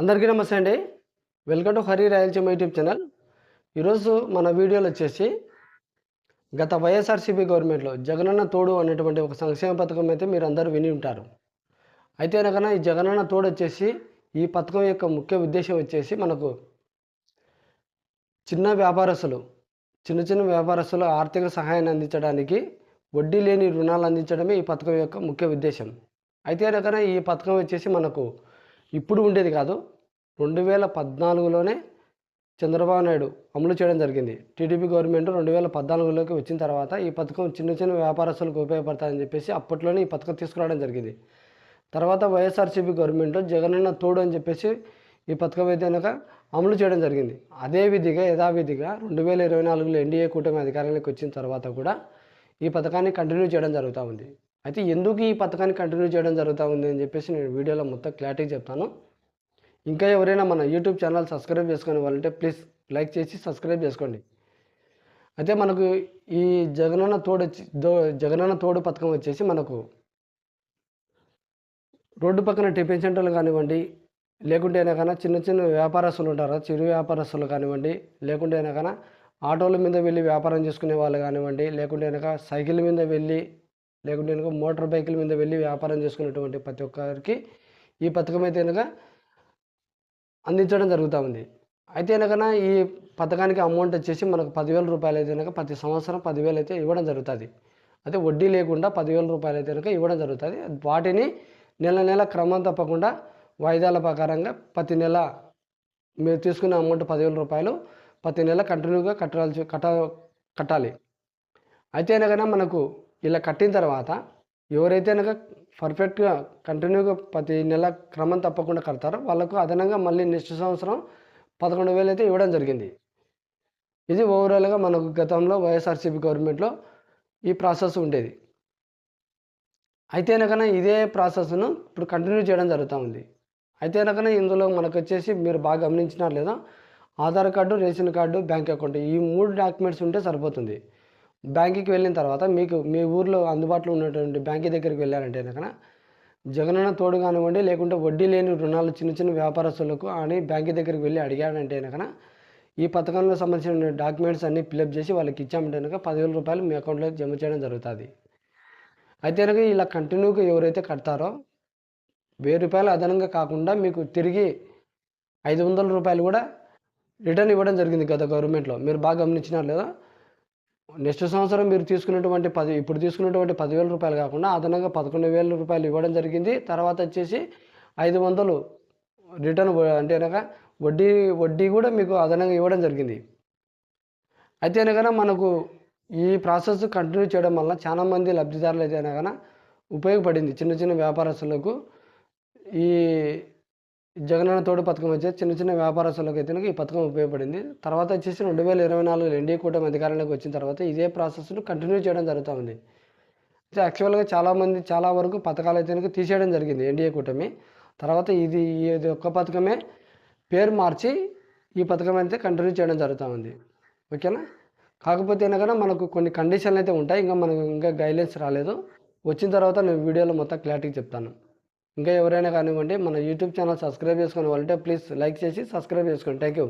అందరికీ నమస్తే అండి. Welcome to Hari Rayalaseema YouTube channel. ఈరోజు మన వీడియోలో వచ్చేసి గత వైఎస్ఆర్సీపీ గవర్నమెంట్లో జగనన్న తోడు అనేటువంటి ఒక సంక్షేమ పథకం అయితే మీరు అందరూ విని ఉంటారు. అయితే అనగా ఈ జగనన్న తోడు వచ్చేసి ఈ పథకం యొక్క ముఖ్య ఉద్దేశం వచ్చేసి మనకు చిన్న వ్యాపారస్తులు చిన్న చిన్న వ్యాపారస్తులు ఆర్థిక సహాయాన్ని అందించడానికి వడ్డీ లేని రుణాలు అందించడమే ఈ పథకం యొక్క ముఖ్య ఉద్దేశం. అయితే అనగా ఈ పథకం వచ్చేసి మనకు ఇప్పుడు ఉండేది కాదు. రెండు వేల పద్నాలుగులోనే చంద్రబాబు నాయుడు అమలు చేయడం జరిగింది. టీడీపీ గవర్నమెంట్ రెండు వేల పద్నాలుగులోకి వచ్చిన తర్వాత ఈ పథకం చిన్న చిన్న వ్యాపారస్తులకు ఉపయోగపడతాయని చెప్పేసి అప్పట్లోనే ఈ పథకం తీసుకురావడం జరిగింది. తర్వాత వైఎస్ఆర్సీపీ గవర్నమెంట్ జగనన్న తోడు అని చెప్పేసి ఈ పథకం అయితే కనుక అమలు చేయడం జరిగింది. అదే విధిగా యథావిధిగా రెండు వేల ఇరవై నాలుగులో ఎన్డీఏ కూటమి అధికారంలోకి వచ్చిన తర్వాత కూడా ఈ పథకాన్ని కంటిన్యూ చేయడం జరుగుతూ ఉంది. అయితే ఎందుకు ఈ పథకాన్ని కంటిన్యూ చేయడం జరుగుతూ ఉంది అని చెప్పేసి నేను వీడియోలో మొత్తం క్లారిటీ చెప్తాను. ఇంకా ఎవరైనా మన యూట్యూబ్ ఛానల్ సబ్స్క్రైబ్ చేసుకునే వాళ్ళంటే ప్లీజ్ లైక్ చేసి సబ్స్క్రైబ్ చేసుకోండి. అయితే మనకు ఈ జగనన్న తోడు వచ్చి జగనన్న తోడు పథకం వచ్చేసి మనకు రోడ్డు పక్కన టిఫిన్ సెంటర్లు కానివ్వండి లేకుంటే అయినా చిన్న చిన్న వ్యాపారస్తులు ఉంటారు చిరు వ్యాపారస్తులు కానివ్వండి లేకుంటే అయినా ఆటోల మీద వెళ్ళి వ్యాపారం చేసుకునే వాళ్ళు కానివ్వండి లేకుంటే కనుక సైకిల్ మీద వెళ్ళి లేకుంటే కనుక మోటార్ బైకుల మీద వెళ్ళి వ్యాపారం చేసుకునేటువంటి ప్రతి ఒక్కరికి ఈ పథకం అయితే కనుక అందించడం జరుగుతూ ఉంది. అయితే కనుక ఈ పథకానికి అమౌంట్ వచ్చేసి మనకు పదివేల రూపాయలు అయితే కనుక ప్రతి సంవత్సరం పదివేలు అయితే ఇవ్వడం జరుగుతుంది. అయితే వడ్డీ లేకుండా పదివేల రూపాయలు అయితే కనుక ఇవ్వడం జరుగుతుంది. వాటిని నెల నెల క్రమం తప్పకుండా వాయిదాల ప్రకారంగా ప్రతి నెల మీరు తీసుకున్న అమౌంట్ పదివేల రూపాయలు ప్రతి నెల కంటిన్యూగా కట్టాల్సి కట్ట కట్టాలి. అయితే కనుక మనకు ఇలా కట్టిన తర్వాత ఎవరైతే కనుక పర్ఫెక్ట్గా కంటిన్యూగా ప్రతి నెల క్రమం తప్పకుండా కడతారో వాళ్ళకు అదనంగా మళ్ళీ నెక్స్ట్ సంవత్సరం పదకొండు వేలు అయితే ఇవ్వడం జరిగింది. ఇది ఓవరాల్గా మనకు గతంలో వైఎస్ఆర్సీపీ గవర్నమెంట్లో ఈ ప్రాసెస్ ఉండేది. అయితే కనుక ఇదే ప్రాసెస్ను ఇప్పుడు కంటిన్యూ చేయడం జరుగుతూ ఉంది. అయితే కనుక ఇందులో మనకు వచ్చేసి మీరు బాగా గమనించినారు లేదా? Aadhaar card ration card bank account ఈ మూడు డాక్యుమెంట్స్ ఉంటే సరిపోతుంది. బ్యాంకుకి వెళ్ళిన తర్వాత మీకు మీ ఊర్లో అందుబాటులో ఉన్నటువంటి బ్యాంక్ దగ్గరికి వెళ్ళారంటే కనుక జగనన్న తోడు కానివ్వండి లేకుంటే వడ్డీ లేని రుణాలు చిన్న చిన్న వ్యాపారస్తులకు అని బ్యాంక్ దగ్గరికి వెళ్ళి అడిగాడంటే కనుక ఈ పథకంలో సంబంధించిన డాక్యుమెంట్స్ అన్నీ ఫిలప్ చేసి వాళ్ళకి ఇచ్చామంటే కనుక పదివేల రూపాయలు మీ అకౌంట్లో జమ చేయడం జరుగుతుంది. అయితే కనుక ఇలా కంటిన్యూగా ఎవరైతే కడతారో వెయ్యి రూపాయలు అదనంగా కాకుండా మీకు తిరిగి ఐదు వందల రూపాయలు కూడా రిటర్న్ ఇవ్వడం జరిగింది గత గవర్నమెంట్లో. మీరు బాగా గమనించినారు లేదా? నెక్స్ట్ సంవత్సరం మీరు తీసుకున్నటువంటి పది ఇప్పుడు తీసుకున్నటువంటి పదివేల రూపాయలు కాకుండా అదనంగా పదకొండు వేల రూపాయలు ఇవ్వడం జరిగింది. తర్వాత వచ్చేసి ఐదు వందలు రిటర్న్ అంటే అనగా వడ్డీ వడ్డీ కూడా మీకు అదనంగా ఇవ్వడం జరిగింది. అయితే అనగా మనకు ఈ ప్రాసెస్ కంటిన్యూ చేయడం వల్ల చాలామంది లబ్ధిదారులు అయితే అనగా ఉపయోగపడింది. చిన్న చిన్న వ్యాపారస్తులకు ఈ జగనన్న తోడు పథకం వచ్చే చిన్న చిన్న వ్యాపారస్తులకు అయితే ఈ పథకం ఉపయోగపడింది. తర్వాత వచ్చేసి రెండు వేల ఇరవై నాలుగులో ఎన్డీఏ కూటమి అధికారంలోకి వచ్చిన తర్వాత ఇదే ప్రాసెస్ను కంటిన్యూ చేయడం జరుగుతూ ఉంది. అయితే యాక్చువల్గా చాలామంది చాలా వరకు పథకాలు అయితే తీసేయడం జరిగింది ఎన్డీఏ కూటమి. తర్వాత ఇది ఇది ఒక్క పథకమే పేరు మార్చి ఈ పథకం అయితే కంటిన్యూ చేయడం జరుగుతూ ఉంది. ఓకేనా? కాకపోతే కనుక మనకు కొన్ని కండిషన్లు అయితే ఉంటాయి. ఇంకా మనకు ఇంకా గైడ్లైన్స్ రాలేదు. వచ్చిన తర్వాత నేను వీడియోలో మొత్తం క్లారిటీ చెప్తాను. ఇంకా ఎవరైనా కానివ్వండి మన యూట్యూబ్ ఛానల్ సబ్స్క్రైబ్ చేసుకునే వాళ్ళంటే ప్లీజ్ లైక్ చేసి సబ్స్క్రైబ్ చేసుకోండి. Thank you